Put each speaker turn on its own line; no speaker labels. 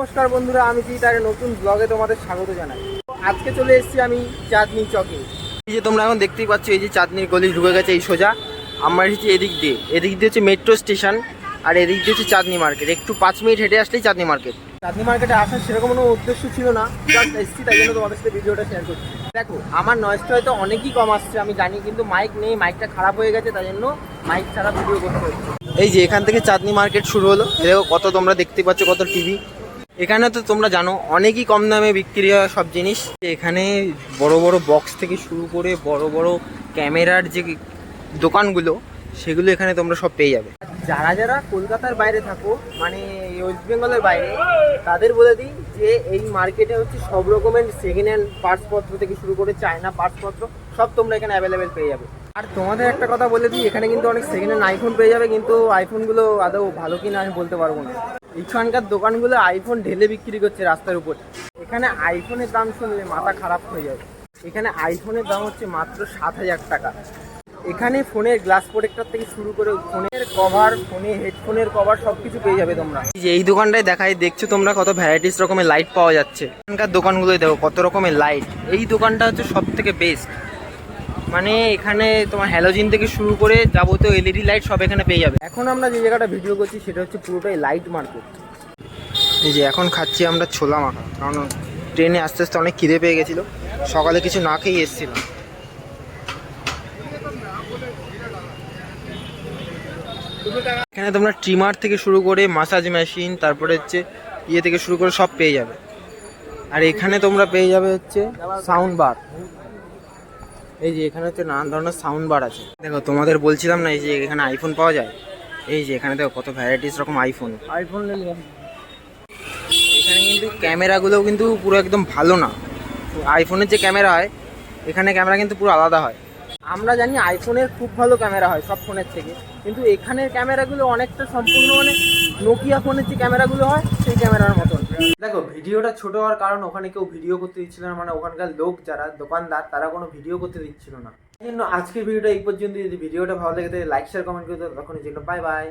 নমস্কার বন্ধুরা, আমি চিতারে নতুন ব্লগে তোমাদের স্বাগত জানাই। আজকে চলে এসেছি আমি চাঁদনি চকে। এই যে তোমরা এখন দেখতেই পাচ্ছ, এই যে চাঁদনির গলি ঢুকে গেছে, এই সোজা। আমরা এসেছি এদিক দিয়ে। এদিক দিয়ে হচ্ছে মেট্রো স্টেশন আর এদিক দিয়ে হচ্ছে চাঁদনি মার্কেট একটু পাঁচ মিনিট হেঁটে আসলেই চাঁদনি মার্কেট চাঁদনি মার্কেটে আসার সেরকম কোনো উদ্দেশ্য ছিল না জাস্ট এসেছি তাই জন্য তোমাদের সাথে ভিডিওটা শেয়ার করছি। দেখো, আমার নয়েজটা হয়তো অনেকই কম আসছে, আমি জানি, কিন্তু মাইক নেই মাইকটা খারাপ হয়ে গেছে, তাই জন্য মাইক ছাড়া ভিডিও করতে হচ্ছে। এই যে এখান থেকে চাঁদনি মার্কেট শুরু হলো। দেখো কত তোমরা দেখতে পাচ্ছ, কত টিভি এখানে তো তোমরা জানো, অনেকই কম দামে বিক্রি হয় সব জিনিস। এখানে বড় বড় বক্স থেকে শুরু করে বড় বড় ক্যামেরার যে দোকানগুলো, সেগুলো এখানে তোমরা সব পেয়ে যাবে। যারা যারা কলকাতার বাইরে থাকো মানে ওয়েস্ট বেঙ্গলের বাইরে, তাদের বলে দিই যে এই মার্কেটে হচ্ছে সব রকমের সেকেন্ড হ্যান্ড পার্টসপত্র থেকে শুরু করে চায়না পার্টসপত্র সব তোমরা এখানে অ্যাভেলেবেল পেয়ে যাবে। আর তোমাদের একটা কথা বলে দিই, এখানে কিন্তু অনেক সেকেন্ড হ্যান্ড আইফোন পেয়ে যাবে, কিন্তু আইফোনগুলো আদৌ ভালো কিনা আমি বলতে পারব না। এখানকার দোকানগুলো আইফোন ঢেলে বিক্রি করছে রাস্তার উপর। এখানে আইফোনের দাম শুনলে মাথা খারাপ হয়ে যাবে এখানে আইফোনের দাম হচ্ছে মাত্র সাত হাজার টাকা। এখানে ফোনের গ্লাস প্রোটেক্টর থেকে শুরু করে ফোনের কভার, ফোনে হেডফোনের কভার সব কিছু পেয়ে যাবে তোমরা। এই যে এই দোকানটায় দেখাই, দেখছ তোমরা কত ভ্যারাইটিস রকমের লাইট পাওয়া যাচ্ছে। এখানকার দোকানগুলোই দেখো কত রকমের লাইট এই দোকানটা হচ্ছে সব থেকে বেস্ট মানে এখানে তোমার হ্যালোজিন থেকে শুরু করে যাবতীয় এলইডি লাইট সব এখানে পেয়ে যাবে। এখন আমরা যে জায়গাটা ভিডিও করছি সেটা হচ্ছে পুরোটাই লাইট মার্কেট এই যে এখন খাচ্ছি আমরা ছোলা মাখা কারণ ট্রেনে আস্তে আস্তে অনেক খিদে পেয়ে গেছিল সকালে কিছু না খেয়ে এসেছিলাম। এখানে তোমরা ট্রিমার থেকে শুরু করে মাসাজ মেশিন তারপরে হচ্ছে ইয়ে থেকে শুরু করে সব পেয়ে যাবে। আর এখানে তোমরা পেয়ে যাবে হচ্ছে সাউন্ড বার এই যে এখানে হচ্ছে নানান ধরনের সাউন্ড বার আছে। দেখো তোমাদের বলছিলাম না এই যে এখানে আইফোন পাওয়া যায়? এই যে এখানে দেখো কত ভ্যারাইটিস রকম আইফোন আইফোন এখানে কিন্তু ক্যামেরাগুলোও কিন্তু পুরো একদম ভালো না। আইফোনের যে ক্যামেরা হয় এখানে ক্যামেরা কিন্তু পুরো আলাদা হয়। আমরা জানি আইফোনের খুব ভালো ক্যামেরা হয় সব ফোনের থেকে। কিন্তু এখানের ক্যামেরাগুলো অনেকটা সম্পূর্ণ মানে নোকিয়া ফোনের যে ক্যামেরাগুলো হয়, সেই ক্যামেরার মতন। দেখো, ভিডিওটা ছোট হওয়ার কারণ ওখানে কেউ ভিডিও করতে দিচ্ছিল না মানে ওখানকার লোক যারা দোকানদার, তারা কোনো ভিডিও করতে দিচ্ছিল না। এই জন্য আজকের ভিডিওটা এই পর্যন্ত যদি ভিডিওটা ভালো লেগে থাকে লাইক শেয়ার কমেন্ট করে তখন জন্য বাই বাই